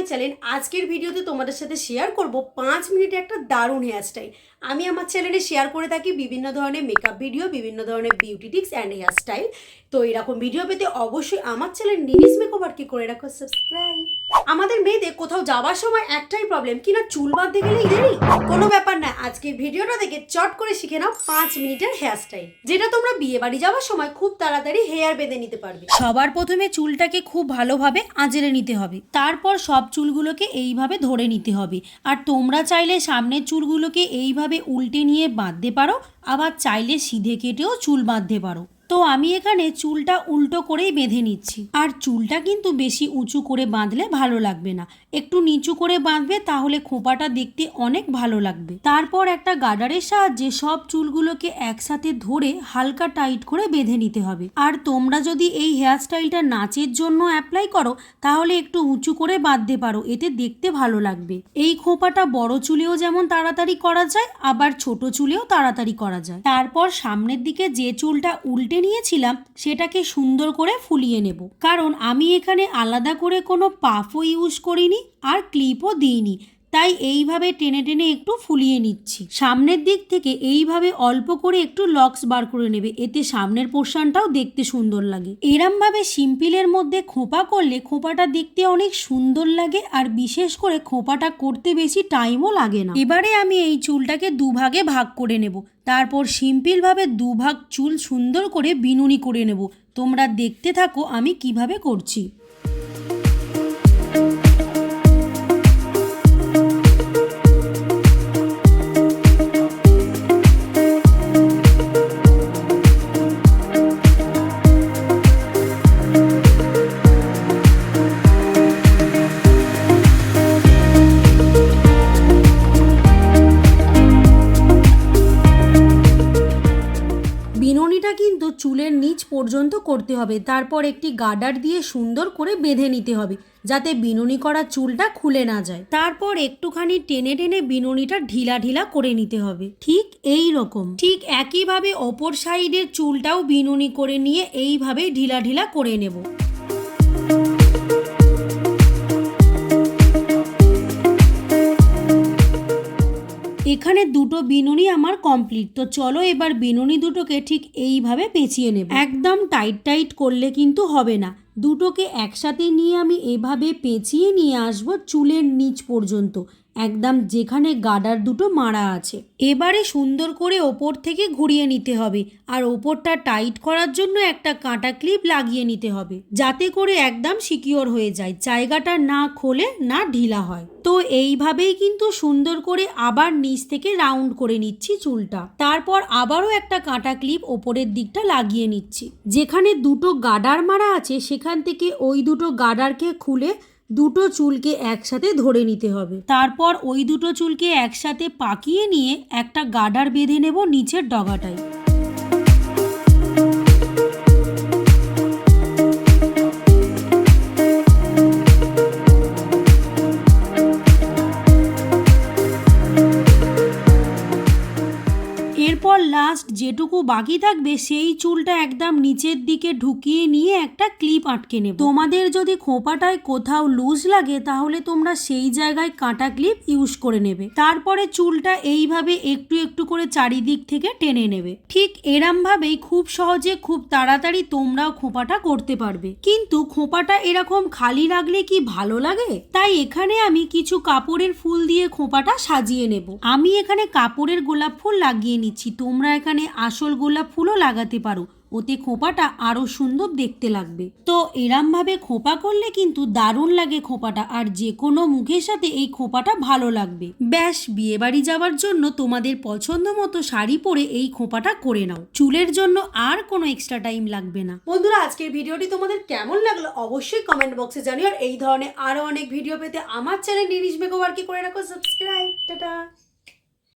My channel আজকের ভিডিওতে তোমাদের সাথে শেয়ার করব পাঁচ মিনিটে একটা দারুণ হেয়ারস্টাইল আমি আমার চ্যানেলে শেয়ার করে থাকি বিভিন্ন ধরনের মেকআপ ভিডিও বিভিন্ন ধরনের বিউটি টিক্স অ্যান্ড হেয়ারস্টাইল তো এরকম ভিডিও পেতে অবশ্যই আমার চ্যানেল নিজ মেকআপ আর কি করে রাখো সাবস্ক্রাইব আমাদের মেয়েদের কোথাও যাওয়ার সময় একটাই প্রবলেম কিনা চুল বাঁধতে গেলেই দেরি? কোনো ব্যাপার আজকের ভিডিওটা দেখে চট করে শিখে নাও পাঁচ মিনিটের হেয়ারস্টাইল যেটা তোমরা বিয়ে বাড়ি যাওয়ার সময় খুব তাড়াতাড়ি হেয়ার বেঁধে নিতে পারবে। সবার প্রথমে চুলটাকে খুব ভালোভাবে আঁচড়ে নিতে হবে। তারপর সব চুলগুলোকে এইভাবে ধরে নিতে হবে। আর তোমরা চাইলে সামনের চুলগুলোকে এইভাবে উল্টে নিয়ে বাঁধতে পারো, আবার চাইলে সিধে কেটেও চুল বাঁধতে পারো। তো আমি এখানে চুলটা উল্টো করেই বেঁধে নিচ্ছি। আর চুলটা কিন্তু বেশি উঁচু করে বাঁধলে ভালো লাগবে না। একটু নিচু করে বাঁধবে তাহলে খোঁপাটা দেখতে অনেক ভালো লাগবে। তারপর একটা গার্ডারের সাহায্যে সব চুলগুলোকে একসাথে ধরে হালকা টাইট করে বেঁধে নিতে হবে। আর তোমরা যদি এই হেয়ারস্টাইলটা নাচের জন্য অ্যাপ্লাই করো, তাহলে একটু উঁচু করে বাঁধতে পারো, এতে দেখতে ভালো লাগবে। এই খোঁপাটা বড় চুলেও যেমন তাড়াতাড়ি করা যায়, আবার ছোট চুলেও তাড়াতাড়ি করা যায়। তারপর সামনের দিকে যে চুলটা উল্টে নিয়েছিলাম, সেটাকে সুন্দর করে ফুলিয়ে নেব। কারণ আমি এখানে আলাদা করে কোনো পাফও ইউজ করিনি আর ক্লিপও দিইনি। তাই এইভাবে টেনে টেনে একটু ফুলিয়ে নিচ্ছি। সামনের দিক থেকে এইভাবে অল্প করে একটু লক্স বার করে নেবে, এতে সামনের পোর্শনটাও দেখতে সুন্দর লাগে। এরমভাবে সিম্পিলের মধ্যে খোঁপা করলে খোঁপাটা দেখতে অনেক সুন্দর লাগে আর বিশেষ করে খোঁপাটা করতে বেশি টাইমও লাগে না। এবারে আমি এই চুলটাকে দুভাগে ভাগ করে নেব। তারপর সিম্পলভাবে দুভাগ চুল সুন্দর করে বিনুনি করে নেব। তোমরা দেখতে থাকো আমি কীভাবে করছি। চুলের নিচ পর্যন্ত করতে হবে। তারপর একটি গার্ডার দিয়ে সুন্দর করে বেঁধে নিতে হবে, যাতে বিনুনি করা চুলটা খুলে না যায়। তারপর একটুখানি টেনে টেনে বিনুনিটা ঢিলা ঢিলা করে নিতে হবে। ঠিক এই রকম। ঠিক একইভাবে অপর সাইডের চুলটাও বিনুনি করে নিয়ে এইভাবেই ঢিলা ঢিলা করে নেব। এখানে দুটো বিনুনি আমার কমপ্লিট তো চলো এবার বিনুনি দুটোকে ঠিক এইভাবে পেঁচিয়ে নেব। একদম টাইট টাইট করলে কিন্তু হবে না। দুটোকে একসাথে নিয়ে আমি এভাবে পেঁচিয়ে নিয়ে আসব চুলের নিচ পর্যন্ত। একদম যেখানে গাডার দুটো মারা আছে। এবারে সুন্দর করে ওপর থেকে ঘুরিয়ে নিতে হবে আর ওপরটা টাইট করার জন্য একটা কাঁটা ক্লিপ লাগিয়ে নিতে হবে যাতে করে একদম সিকিওর হয়ে যায়, জায়গাটা না খোলে, না ঢিলা হয়। তো এইভাবেই কিন্তু সুন্দর করে আবার নিচ থেকে রাউন্ড করে নিচ্ছি চুলটা। তারপর আবারও একটা কাঁটা ক্লিপ ওপরের দিকটা লাগিয়ে নিচ্ছি। যেখানে দুটো গাডার মারা আছে সেখান থেকে ওই দুটো গাডারকে খুলে দুটো চুলকে একসাথে ধরে নিতে হবে। তারপর ওই দুটো চুলকে একসাথে পাকিয়ে নিয়ে একটা গাডার বেঁধে নেব নিচের ডগাটায়। লাস্ট যেটুকু বাকি থাকবে, সেই চুলটা একদম নিচের দিকে ঢুকিয়ে নিয়ে একটা ক্লিপ আটকে নেব। তোমাদের যদি খোপাটায় কোথাও লুজ লাগে, তাহলে তোমরা সেই জায়গায় কাঁটা ক্লিপ ইউজ করে নেবে। তারপরে চুলটা এইভাবে একটু একটু করে চারিদিক থেকে টেনে নেবে। ঠিক এরম ভাবেই খুব সহজে, খুব তাড়াতাড়ি তোমরাও খোপাটা করতে পারবে। কিন্তু খোপাটা এরকম খালি রাখলে কি ভালো লাগে? তাই এখানে আমি কিছু কাপড়ের ফুল দিয়ে খোপাটা সাজিয়ে নেব। আমি এখানে কাপড়ের গোলাপ ফুল লাগিয়ে নিচ্ছি। তোমরা এখানে আসল গোলাপ ফুলও লাগাতে পারো। ওতে খোপাটা আরও সুন্দর দেখতে লাগবে। তো এরমভাবে খোপা করলে কিন্তু দারুণ লাগে খোপাটা, আর যে কোনো মুখের সাথে এই খোপাটা ভালো লাগবে। ব্যাস বিয়ে বাড়ি যাওয়ার জন্য তোমাদের পছন্দ মতো শাড়ি পরে এই খোপাটা করে নাও। চুলের জন্য আর কোনো এক্সট্রা টাইম লাগবে না। বন্ধুরা, আজকের ভিডিওটি তোমাদের কেমন লাগল অবশ্যই কমেন্ট বক্সে জানিও। আর এই ধরনের আরও অনেক ভিডিও পেতে আমার চ্যানেল নিরিশ মেকওভার কি করে রাখো। Subscribe tata.